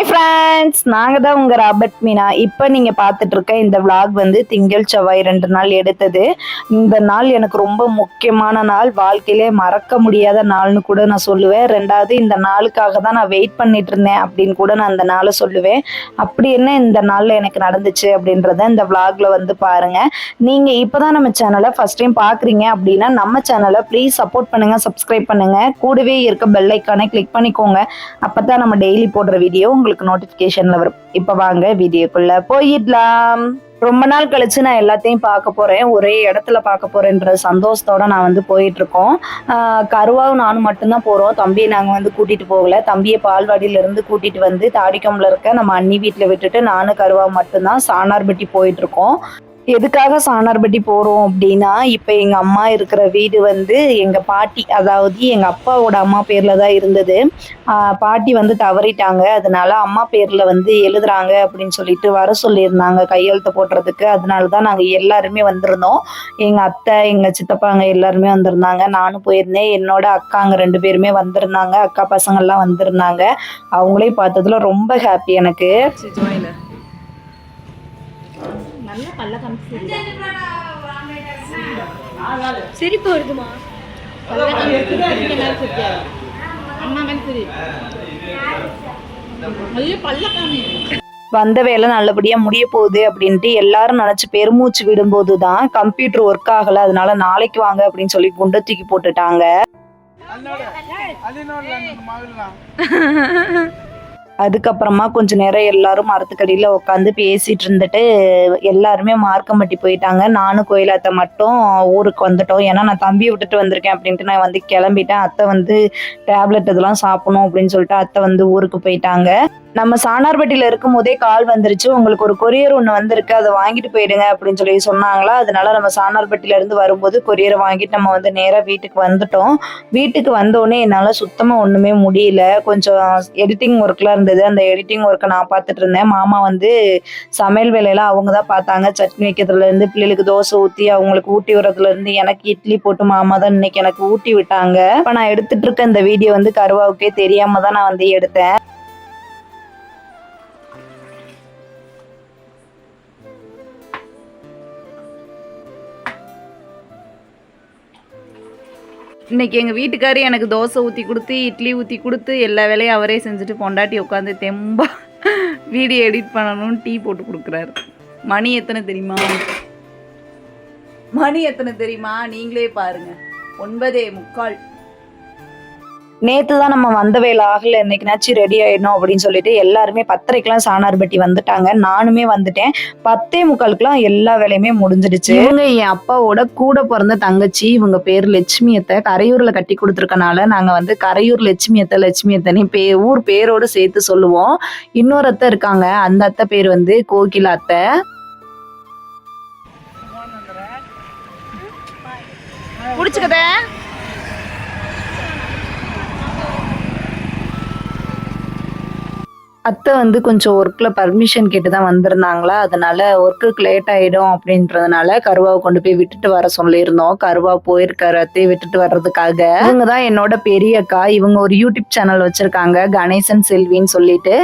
Bye friends. Friends நாங்கள் தான் உங்கள் ராபர்ட் மீனா. இப்போ நீங்கள் பார்த்துட்டு இருக்க இந்த விளாக் வந்து திங்கள் செவ்வாய் ரெண்டு நாள் எடுத்தது. இந்த நாள் எனக்கு ரொம்ப முக்கியமான நாள். வாழ்க்கையிலே மறக்க முடியாத நாள்னு கூட நான் சொல்லுவேன். ரெண்டாவது இந்த நாளுக்காக தான் நான் வெயிட் பண்ணிட்டு இருந்தேன் அப்படின்னு கூட நான் அந்த நாளை சொல்லுவேன். அப்படி என்ன இந்த நாளில் எனக்கு நடந்துச்சு அப்படின்றத இந்த விளாகில் வந்து பாருங்க. நீங்கள் இப்போ தான் நம்ம சேனலை ஃபஸ்ட் டைம் பார்க்குறீங்க அப்படின்னா நம்ம சேனலை ப்ளீஸ் சப்போர்ட் பண்ணுங்கள் சப்ஸ்கிரைப் பண்ணுங்கள் கூடவே இருக்க பெல் ஐக்கானை கிளிக் பண்ணிக்கோங்க. அப்போ தான் நம்ம டெய்லி போடுற வீடியோ உங்களுக்கு நோட்டிஃபிகேஷன் நோட்டிஃபிகேஷன்ல வரும். இப்போ வாங்க வீடியோக்குள்ள போயிடலாம். ரொம்ப நாள் கழிச்சு நான் எல்லாத்தையும் பார்க்க போறேன். ஒரே இடத்துல பார்க்க போறேன்ற சந்தோஷத்தோட நான் வந்து போயிட்டு இருக்கோம் கருவாவும் நானும் மட்டும்தான் போறோம். தம்பியை நாங்கள் வந்து கூட்டிட்டு போகல. தம்பியை பால்வாடியில இருந்து கூட்டிட்டு வந்து தாடிக்கம்பல இருக்க நம்ம அண்ணி வீட்டில் விட்டுட்டு நானும் கருவா மட்டும்தான் சாணார்பட்டி போயிட்டு இருக்கோம் எதுக்காக சாணார்பட்டி போகிறோம் அப்படின்னா இப்போ எங்கள் அம்மா இருக்கிற வீடு வந்து எங்கள் பாட்டி அதாவது எங்கள் அப்பாவோட அம்மா பேரில் தான் இருந்தது. பாட்டி வந்து தவறிட்டாங்க. அதனால அம்மா பேரில் வந்து எழுதுறாங்க அப்படின்னு சொல்லிட்டு வர சொல்லியிருந்தாங்க கையெழுத்து போடுறதுக்கு. அதனால தான் நாங்கள் எல்லாருமே வந்திருந்தோம். எங்கள் அத்தை எங்கள் சித்தப்பாங்க எல்லாருமே வந்திருந்தாங்க. நானும் போயிருந்தேன். என்னோட அக்காங்க ரெண்டு பேருமே வந்திருந்தாங்க. அக்கா பசங்கள்லாம் வந்திருந்தாங்க. அவங்களே பார்த்ததுல ரொம்ப ஹாப்பி எனக்கு. நல்ல பல்ல காமிச்சு சிரிப்பு வருதுமா பல்ல காமிச்சு ஐயோ காமி வந்த வேலை நல்லபடியா முடிய போகுது அப்படின்ட்டு எல்லாரும் நினைச்சு பெருமூச்சு விடும்போது தான் கம்ப்யூட்டர் ஒர்க் ஆகல அதனால நாளைக்கு வாங்க அப்படின்னு சொல்லி குண்டை தூக்கி போட்டுட்டாங்க அதுக்கப்புறமா கொஞ்ச நேரம் எல்லாரும் மரத்துக்கடியில் உட்காந்து பேசிட்டு இருந்துட்டு எல்லாருமே மார்க்கம்பட்டி போயிட்டாங்க. நானும் கோயிலாத்த மட்டும் ஊருக்கு வந்துட்டோம். ஏன்னா நான் தம்பியை விட்டுட்டு வந்திருக்கேன் அப்படின்ட்டு நான் வந்து கிளம்பிட்டேன். அத்தை வந்து டேப்லெட் இதெல்லாம் சாப்பிடணும் அப்படின்னு சொல்லிட்டு அத்தை வந்து ஊருக்கு போயிட்டாங்க. நம்ம சாணார்பட்டியில இருக்கும் போதே கால் வந்துருச்சு. உங்களுக்கு ஒரு கொரியர் ஒன்று வந்திருக்கு. அதை வாங்கிட்டு போயிடுங்க அப்படின்னு சொல்லி சொன்னாங்களா? அதனால நம்ம சாணார்பட்டியில இருந்து வரும்போது கொரியரை வாங்கிட்டு நம்ம வந்து நேராக வீட்டுக்கு வந்துட்டோம். வீட்டுக்கு வந்தோடனே என்னால் சுத்தமாக ஒன்றுமே முடியல. கொஞ்சம் எடிட்டிங் ஒர்க்லாம் இருந்தது. அந்த எடிட்டிங் ஒர்க்கை நான் பார்த்துட்டு இருந்தேன். மாமா வந்து சமையல் வேலையெல்லாம் அவங்க தான் பார்த்தாங்க. சட்னி வைக்கிறதுல இருந்து பிள்ளைகளுக்கு தோசை ஊற்றி அவங்களுக்கு ஊட்டி விடுறதுல இருந்து எனக்கு இட்லி போட்டு மாமா தான் இன்னைக்கு எனக்கு ஊட்டி விட்டாங்க. இப்போ நான் எடுத்துட்டு இருக்க இந்த வீடியோ வந்து கருவாவுக்கே தெரியாம தான் நான் வந்து எடுத்தேன். இன்றைக்கி எங்கள் வீட்டுக்காரர் எனக்கு தோசை ஊற்றி கொடுத்து இட்லி ஊற்றி கொடுத்து எல்லா வேலையும் அவரே செஞ்சுட்டு பொண்டாட்டி உட்காந்து தெம்பா வீடியோ எடிட் பண்ணணும்னு டீ போட்டு கொடுக்குறாரு. மணி எத்தனை தெரியுமா? மணி எத்தனை தெரியுமா? நீங்களே பாருங்கள் ஒன்பதே முக்கால். நேத்து தான் நம்ம வந்த வேலை ஆகல இன்னைக்குனாச்சும் ரெடி ஆயிடணும் அப்படின்னு சொல்லிட்டு எல்லாருமே பத்தரைக்கெல்லாம் சாணார்பட்டி வந்துட்டாங்க. நானுமே வந்துட்டேன். பத்தே முக்காலுக்குலாம் எல்லா வேலையுமே முடிஞ்சிடுச்சு. இவங்க என் அப்பாவோட கூட பிறந்த தங்கச்சி இவங்க பேர் லட்சுமியத்தை கரையூர்ல கட்டி கொடுத்துருக்கனால நாங்க வந்து கரையூர் லட்சுமியத்தை லட்சுமியத்தைன்னு பே ஊர் பேரோடு சேர்த்து சொல்லுவோம். இன்னொரு அத்தை இருக்காங்க. அந்த அத்தை பேர் வந்து கோகிலா அத்தை. பிடிச்சுக்கத அத்தை வந்து கொஞ்சம் ஒர்க்கில் பர்மிஷன் கேட்டு தான் வந்திருந்தாங்களா? அதனால ஒர்க்குக்கு லேட் ஆகிடும் அப்படின்றதுனால கருவாவை கொண்டு போய் விட்டுட்டு வர சொல்லியிருந்தோம். கருவா போயிருக்காரு அத்தையை விட்டுட்டு வர்றதுக்காக. இவங்க தான் என்னோட பெரிய அக்கா இவங்க ஒரு யூடியூப் சேனல் வச்சுருக்காங்க. கணேசன் செல்வின்னு சொல்லிட்டு.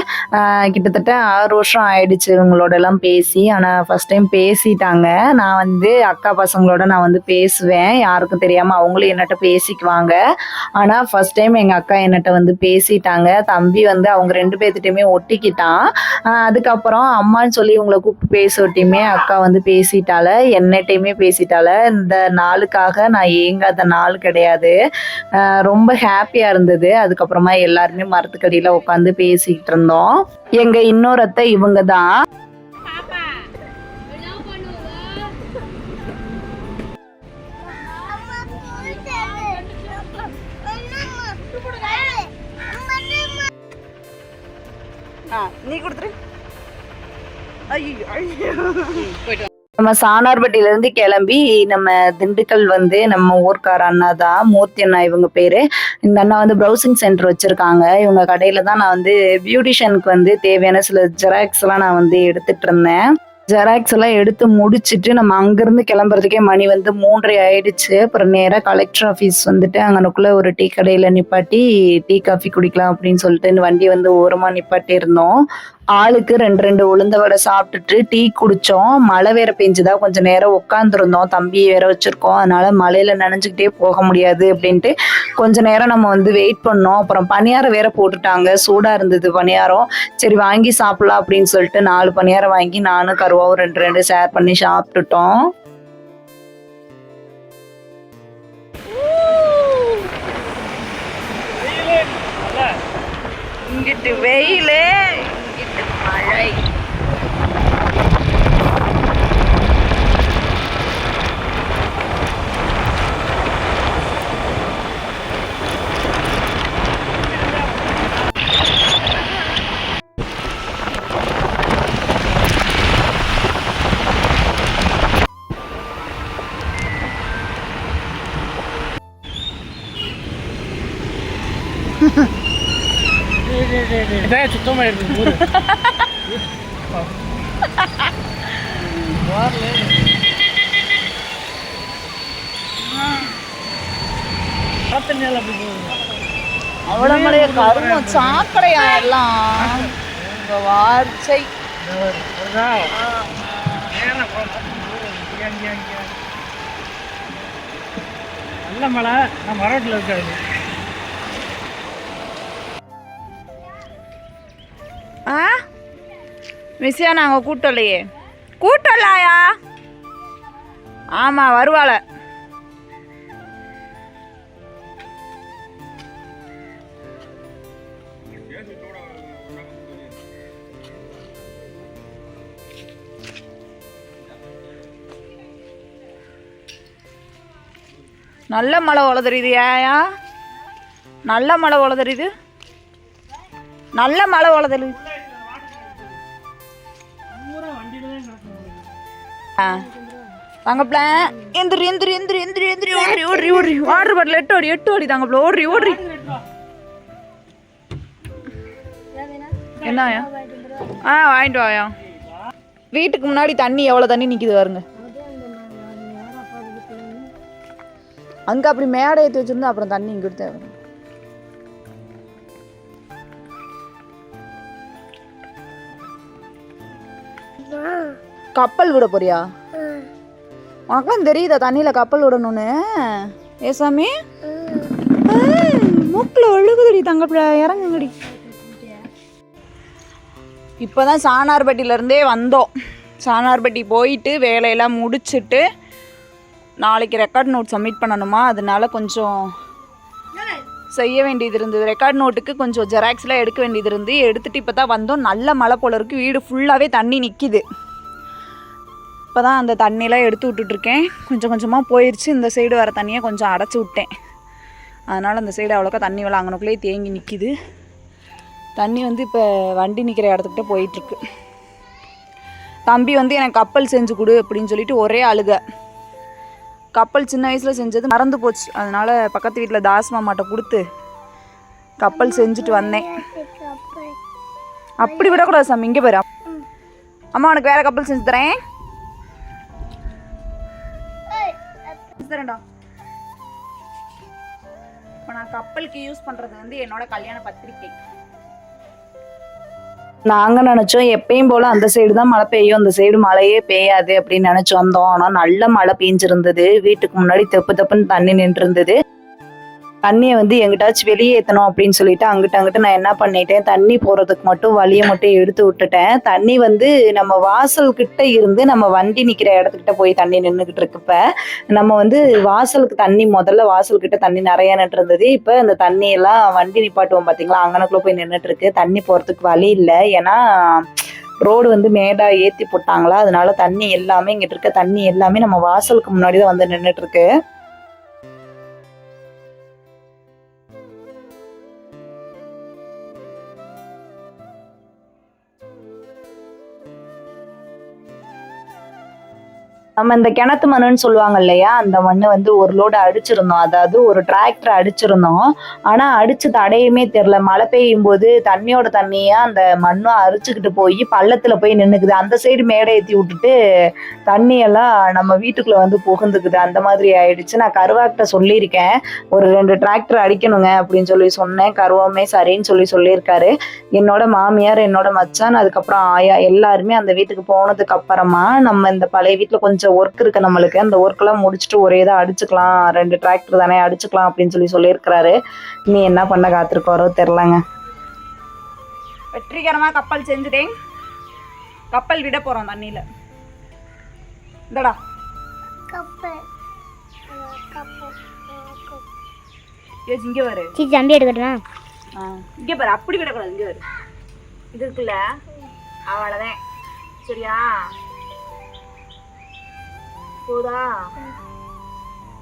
கிட்டத்தட்ட ஆறு வருஷம் ஆயிடுச்சு இவங்களோட எல்லாம் பேசி. ஆனால் ஃபஸ்ட் டைம் பேசிட்டாங்க. நான் வந்து அக்கா பசங்களோட நான் வந்து பேசுவேன். யாருக்கும் தெரியாமல் அவங்களும் என்னட்ட பேசிக்குவாங்க. ஆனால் ஃபர்ஸ்ட் டைம் எங்கள் அக்கா என்னட்ட வந்து பேசிட்டாங்க. தம்பி வந்து அவங்க ரெண்டு பேர்த்திட்டையுமே ஒட்டிக்கிட்டான் அதுக்கப்புறம் அம்மான்னு சொல்லி இவங்களை கூப்பிட்டு பேசட்டியுமே அக்கா வந்து பேசிட்டால என்னட்டையுமே பேசிட்டால இந்த நாளுக்காக நான் ஏங்காத நாள் கிடையாது. ரொம்ப ஹாப்பியாக இருந்தது. அதுக்கப்புறமா எல்லாருமே மரத்துக்கடியில் உட்காந்து பேசிக்கிட்டு இருந்தோம். எங்க இன்னொரு அத்தை இவங்க தான் நீ கொடுத்துரு. நம்ம சாணார்பட்டியில இருந்து கிளம்பி நம்ம திண்டுக்கல் வந்து நம்ம ஊர்க்கார அண்ணா தான் மூர்த்தி அண்ணா இவங்க பேரு. இந்த அண்ணா வந்து ப்ரௌசிங் சென்டர் வச்சிருக்காங்க. இவங்க கடையில தான் நான் வந்து பியூட்டிஷியனுக்கு வந்து தேவையான சில ஜெராக்ஸ் எல்லாம் நான் வந்து எடுத்துட்டு இருந்தேன். ஜெராக்ஸ் எல்லாம் எடுத்து முடிச்சிட்டு நம்ம அங்கிருந்து கிளம்புறதுக்கே மணி வந்து மூன்றரை ஆயிடுச்சு. அப்புறம் நேராக கலெக்டர் ஆஃபீஸ் வந்துட்டு அங்கனுக்குள்ளே ஒரு டீ கடையில் நிப்பாட்டி டீ காஃபி குடிக்கலாம் அப்படின்னு சொல்லிட்டு வண்டி வந்து ஓரமாக நிப்பாட்டி இருந்தோம். ஆளுக்கு ரெண்டு ரெண்டு உளுந்த வடை சாப்பிட்டுட்டு டீ குடித்தோம் மழை வேற பெஞ்சுதா? கொஞ்சம் நேரம் உட்காந்துருந்தோம் தம்பி வேற வச்சுருக்கோம். அதனால மழையில நனைஞ்சுக்கிட்டே போக முடியாது அப்படின்ட்டு கொஞ்ச நேரம் நம்ம வந்து வெயிட் பண்ணோம். அப்புறம் பணியாரம் வேற போட்டுட்டாங்க. சூடா இருந்தது பணியாரம். சரி வாங்கி சாப்பிடலாம் அப்படின்னு சொல்லிட்டு நாலு பணியாரம் வாங்கி நானும் கருவாவும் ரெண்டு ரெண்டு ஷேர் பண்ணி சாப்பிட்டுட்டோம். இங்கிட்டு வெயிலே. இங்கிட்டு மழை. இதான் சுத்தமாக இருக்குது ஊர் அவ்வளோ மழைய கருமம் சாக்கடையா எல்லாம் உங்க வார்த்தை. நல்ல மழை. நம்ம மரோட்டில் இருக்காது. மிஸ்ஸா நாங்கள் கூட்டலையே. கூட்டலாயா? ஆமாம் வருவாள. நல்ல மழை உளதுரியுது ஏயா. நல்ல மழை உளதுரியுது நல்ல மழை உளதுரு நடக்கும் ஆ. தங்கப்பில எந்திரி எந்திரி எந்திரி எந்திரி எந்திரி ஓடுறி ஓடுறி ஓடுறி. வாட்டர் பாட்டில் எட்டு ஓடி எட்டு ஓடி தங்கப்பில. ஓடுறி ஓடுறி. என்னயா ஆ வாங்கிட்டு வாயா. வீட்டுக்கு முன்னாடி தண்ணி எவ்வளோ தண்ணி நிற்கிது பாருங்க. அங்கே அப்படி மேடை ஏற்றி வச்சிருந்தா அப்புறம் தண்ணி இங்கே தேவை கப்பல் விட போறியா? உனக்கெல்லாம் தெரியுதா தண்ணியில் கப்பல் விடணும்னு? ஏ சாமி? மூக்கில் ஒழுகுதுடி தங்கப்பிள்ள இறங்குங்கடி. இப்போதான் சாணார்பட்டியிலேருந்தே வந்தோம். சாணார்பட்டி போயிட்டு வேலையெல்லாம் முடிச்சிட்டு நாளைக்கு ரெக்கார்ட் நோட் சப்மிட் பண்ணணுமா? அதனால கொஞ்சம் செய்ய வேண்டியது இருந்தது. ரெக்கார்ட் நோட்டுக்கு கொஞ்சம் ஜெராக்ஸ்லாம் எடுக்க வேண்டியது இருந்து எடுத்துட்டு இப்போ தான் வந்தோம். நல்ல மழை போல இருக்கு. வீடு ஃபுல்லாகவே தண்ணி நிற்கிது இப்போ தான் அந்த தண்ணியெலாம் எடுத்து விட்டுட்ருக்கேன். கொஞ்சம் கொஞ்சமாக போயிடுச்சு இந்த சைடு வர தண்ணியை கொஞ்சம் அடைச்சி விட்டேன். அதனால் அந்த சைடு அவ்வளோக்கா தண்ணி விளாங்கணுக்குள்ளேயே தேங்கி நிற்கிது தண்ணி வந்து இப்போ வண்டி நிற்கிற இடத்துக்கிட்ட போயிட்டுருக்கு தம்பி வந்து எனக்கு கப்பல் செஞ்சு கொடு அப்படின்னு சொல்லிட்டு ஒரே அழுக. கப்பல் சின்ன வயசில் செஞ்சது மறந்து போச்சு. அதனால் பக்கத்து வீட்டில் தாஸ் மாமாட்ட கொடுத்து கப்பல் செஞ்சுட்டு வந்தேன். அப்படி விடக்கூடாது சாமி. இங்கே போயிடும் அம்மா உனக்கு வேறு கப்பல் செஞ்சு தரேன். செஞ்சு தரேன்டா. இப்போ நான் கப்பலுக்கு யூஸ் பண்ணுறது வந்து என்னோட கல்யாண பத்திரிக்கை. நாங்கள் நினச்சோம் எப்பயும் போல் அந்த சைடு தான் மழை பெய்யும். அந்த சைடு மழையே பெய்யாது அப்படின்னு நினச்சி வந்தோம். ஆனால் நல்ல மழை பெஞ்சிருந்தது. வீட்டுக்கு முன்னாடி தெப்பு தெப்புன்னு தண்ணி நின்று இருந்தது தண்ணியை வந்து எங்கிட்டாச்சும் வெளியே ஏற்றணும் அப்படின்னு சொல்லிட்டு அங்கிட்ட அங்கிட்ட நான் என்ன பண்ணிட்டேன்? தண்ணி போகிறதுக்கு மட்டும் வழியை மட்டும் எடுத்து விட்டுட்டேன். தண்ணி வந்து நம்ம வாசல் கிட்ட இருந்து நம்ம வண்டி நிற்கிற இடத்துக்கிட்ட போய் தண்ணி நின்றுக்கிட்டு இருக்கு இப்போ நம்ம வந்து வாசலுக்கு தண்ணி முதல்ல வாசல் கிட்ட தண்ணி நிறைய நின்றுருந்தது இப்போ அந்த தண்ணி எல்லாம் வண்டி நிப்பாட்டுவோம் பார்த்தீங்களா அங்கனக்குள்ள போய் நின்றுட்டு இருக்கு. தண்ணி போகிறதுக்கு வழி இல்லை. ஏன்னா ரோடு வந்து மேடா ஏற்றி போட்டாங்களா? அதனால தண்ணி எல்லாமே இங்கிட்டு இருக்க தண்ணி எல்லாமே நம்ம வாசலுக்கு முன்னாடி தான் வந்து நின்றுட்டு இருக்கு. நம்ம இந்த கிணத்து மண்ணுன்னு சொல்லுவாங்க இல்லையா? அந்த மண்ணு வந்து ஒரு லோடு அடிச்சிருந்தோம். அதாவது ஒரு டிராக்டர் அடிச்சிருந்தோம். ஆனா அடிச்சு தடையுமே தெரில மழை பெய்யும் போது தண்ணியோட தண்ணியா அந்த மண்ணும் அரிச்சுக்கிட்டு போய் பள்ளத்துல போய் நின்னுக்குது. அந்த சைடு மேடை ஏத்தி விட்டுட்டு தண்ணியெல்லாம் நம்ம வீட்டுக்குள்ள வந்து புகுந்துக்குது. அந்த மாதிரி ஆயிடுச்சு. நான் கருவாக்கிட்ட சொல்லியிருக்கேன். ஒரு ரெண்டு டிராக்டர் அடிக்கணுங்க அப்படின்னு சொல்லி சொன்னேன். கருவாமே சரின்னு சொல்லி சொல்லியிருக்காரு. என்னோட மாமியார் என்னோட மச்சான் அதுக்கப்புறம் ஆயா எல்லாருமே அந்த வீட்டுக்கு போனதுக்கு அப்புறமா நம்ம இந்த பழைய வீட்டுல கொஞ்சம் ஒர்க் இருக்கு நம்மளுக்கு. அந்த ஒர்க் எல்லாம் முடிச்சுட்டு ஒரே இதாக அடிச்சுக்கலாம். ரெண்டு டிராக்டர் தானே அடிச்சுக்கலாம் அப்படின்னு சொல்லி சொல்லியிருக்கிறாரு. நீ என்ன பண்ண காத்திருக்கோரோ தெரிலங்க வெற்றிகரமா கப்பல் செஞ்சுட்டேன் கப்பல் விட போறோம் தண்ணியில. இந்தடா. ஏச்சு இங்க வரு சீ தம்பி எடுக்கட்டுமா? இங்க பாரு. அப்படி விடக்கூடாது இங்க வரு இது இருக்குல்ல? அவ்வளவுதான். சரியா? போதா?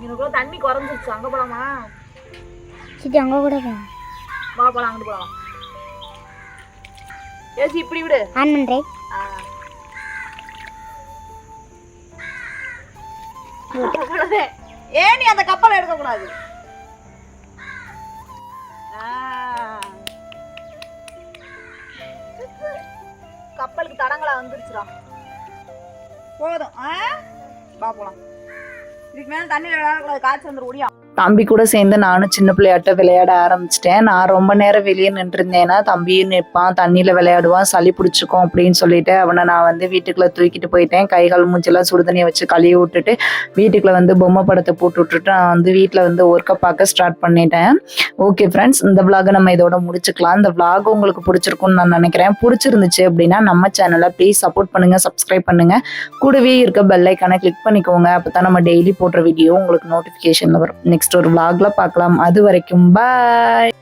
எனக்குள்ள தண்ணி குறைஞ்சிருச்சு. அங்க போலாமா? சித்தி அங்கே கூட போகலாம் வா போலாம். அங்கிட்டு போலாம். ஏசி இப்படி விடு. ஆன் பண்ணுறேன். ஏன் நீ அந்த கப்பலை எடுக்க கூடாது கப்பலுக்கு தடங்களா வந்துருச்சுடா. போதும். ஆ? வா போலாம். இதுக்கு மேலே தண்ணியில் விளையாடக்கூடாது காய்ச்சல் வந்துடும் ஓடியா? தம்பி கூட சேர்ந்து நானும் சின்ன பிள்ளையாட்ட விளையாட ஆரம்பிச்சிட்டேன். நான் ரொம்ப நேரம் வெளியே நின்றுருந்தேன்னா தம்பியும் நிற்பான் தண்ணியில் விளையாடுவான் சளி பிடிச்சிக்கும் அப்படின்னு சொல்லிட்டு அவனை நான் வந்து வீட்டுக்குள்ளே தூக்கிட்டு போயிட்டேன். கைகால் மூஞ்செல்லாம் சுடு தண்ணியை வச்சு கழுவி விட்டுட்டு வீட்டுக்குள்ளே வந்து பொம்மை படத்தை போட்டு விட்டுட்டு நான் வந்து வீட்டில் வந்து ஒர்க்கை பார்க்க ஸ்டார்ட் பண்ணிட்டேன். ஓகே ஃப்ரெண்ட்ஸ் இந்த விலாகை நம்ம இதோட முடிச்சுக்கலாம். இந்த விலாக் உங்களுக்கு பிடிச்சிருக்கும்னு நான் நினைக்கிறேன். பிடிச்சிருந்துச்சு அப்படின்னா நம்ம சேனலை ப்ளீஸ் சப்போர்ட் பண்ணுங்கள் சப்ஸ்கிரைப் பண்ணுங்கள் கூடவே இருக்க பெல்லைக்கான கிளிக் பண்ணிக்கோங்க. அப்போ தான் நம்ம டெய்லி போடுற வீடியோ உங்களுக்கு நோட்டிஃபிகேஷனில் வரும். நெக்ஸ்ட் ஒரு vlogல பார்க்கலாம். அது வரைக்கும் பாய்